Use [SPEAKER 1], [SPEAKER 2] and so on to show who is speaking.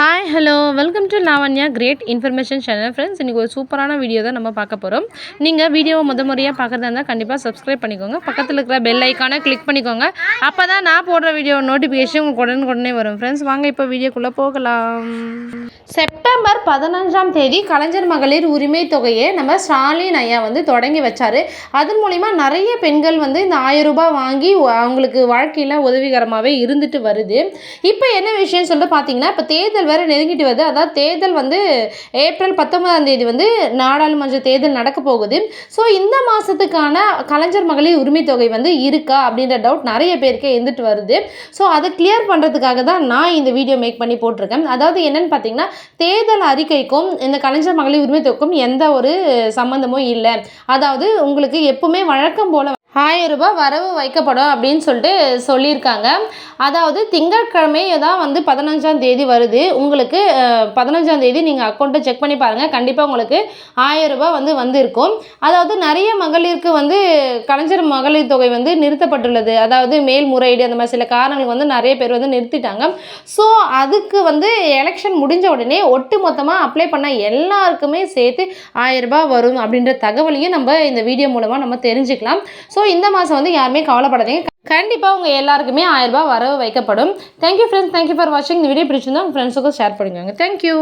[SPEAKER 1] Hi hello welcome to Lavanya great information channel friends இன்றைக்கி ஒரு சூப்பரான வீடியோ தான் நம்ம பார்க்க போகிறோம் நீங்கள் வீடியோவை முத முறையாக பார்க்குறதா இருந்தால் கண்டிப்பாக சப்ஸ்கிரைப் பண்ணிக்கோங்க. பக்கத்தில் இருக்கிற பெல் ஐக்கானை கிளிக் பண்ணிக்கோங்க. அப்போ தான் நான் போடுற வீடியோ நோட்டிஃபிகேஷன் உங்களுக்கு உடனுக்குடனே வரும் ஃப்ரெண்ட்ஸ் வாங்க இப்போ வீடியோக்குள்ளே போகலாம். செப்டம்பர் பதினஞ்சாம் தேதி கலைஞர் மகளிர் உரிமை தொகையை நம்ம ஸ்டாலின் ஐயா வந்து தொடங்கி வச்சார். அதன் மூலிமா நிறைய பெண்கள் வந்து இந்த ஆயிரம் ரூபாய் வாங்கி அவங்களுக்கு வாழ்க்கையில் உதவிகரமாகவே இருந்துட்டு வருது. இப்போ என்ன விஷயம் சொல்லிட்டு பார்த்தீங்கன்னா இப்போ தேர்தல் வேறு நெருங்கிட்டு வருது. அதாவது தேர்தல் வந்து ஏப்ரல் பத்தொன்பதாம் தேதி வந்து நாடாளுமன்ற தேர்தல் நடக்க போகுது. ஸோ இந்த மாதத்துக்கான கலைஞர் மகளிர் உரிமை தொகை வந்து இருக்கா அப்படின்ற டவுட் நிறைய பேருக்கு இருந்துட்டு வருது. ஸோ அதை கிளியர் பண்ணுறதுக்காக தான் நான் இந்த வீடியோ மேக் பண்ணி போட்டிருக்கேன். அதாவது என்னென்னு பார்த்தீங்கன்னா தேர்தல் அறிக்கைக்கும் இந்த கலைஞர் மகளிர் உரிமை தொகைக்கும் எந்த ஒரு சம்மந்தமும் இல்லை. அதாவது உங்களுக்கு எப்பவுமே வழக்கம் போல் ஆயிரம் ரூபாய் வரவு வைக்கப்படும் அப்படின்னு சொல்லிட்டு சொல்லியிருக்காங்க. அதாவது திங்கட்கிழமை தான் வந்து பதினஞ்சாம் தேதி வருது. உங்களுக்கு பதினஞ்சாம் தேதி நீங்கள் அக்கௌண்ட்டை செக் பண்ணி பாருங்கள் கண்டிப்பாக உங்களுக்கு ஆயிரம் ரூபாய் வந்து வந்திருக்கும். அதாவது நிறைய மகளிருக்கு வந்து கலைஞர் மகளிர் தொகை வந்து நிறுத்தப்பட்டுள்ளது. அதாவது மேல்முறையீடு அந்த மாதிரி சில காரணங்களுக்கு வந்து நிறைய பேர் வந்து நிறுத்திட்டாங்க. ஸோ அதுக்கு வந்து எலெக்ஷன் முடிஞ்ச உடனே ஒட்டு மொத்தமாக அப்ளை பண்ண எல்லாருக்குமே சேர்த்து ஆயிரம் ரூபாய் வரும் அப்படின்ற தகவலையும் நம்ம இந்த வீடியோ மூலமாக நம்ம தெரிஞ்சுக்கலாம். ஸோ ஸோ இந்த மாதம் வந்து யாருமே கவலைப்படாதீங்க. கண்டிப்பாக உங்கள் எல்லாருக்குமே ஆயிரரூபா வரவு வைக்கப்படும். தேங்க்யூ ஃப்ரெண்ட்ஸ் தேங்க்யூ ஃபார் வாட்சிங் இந்த வீடியோ பிடிச்சிருந்தா உங்கள் ஃப்ரெண்ட்ஸுக்கும் ஷேர் பண்ணிக்கோங்க. தேங்க்யூ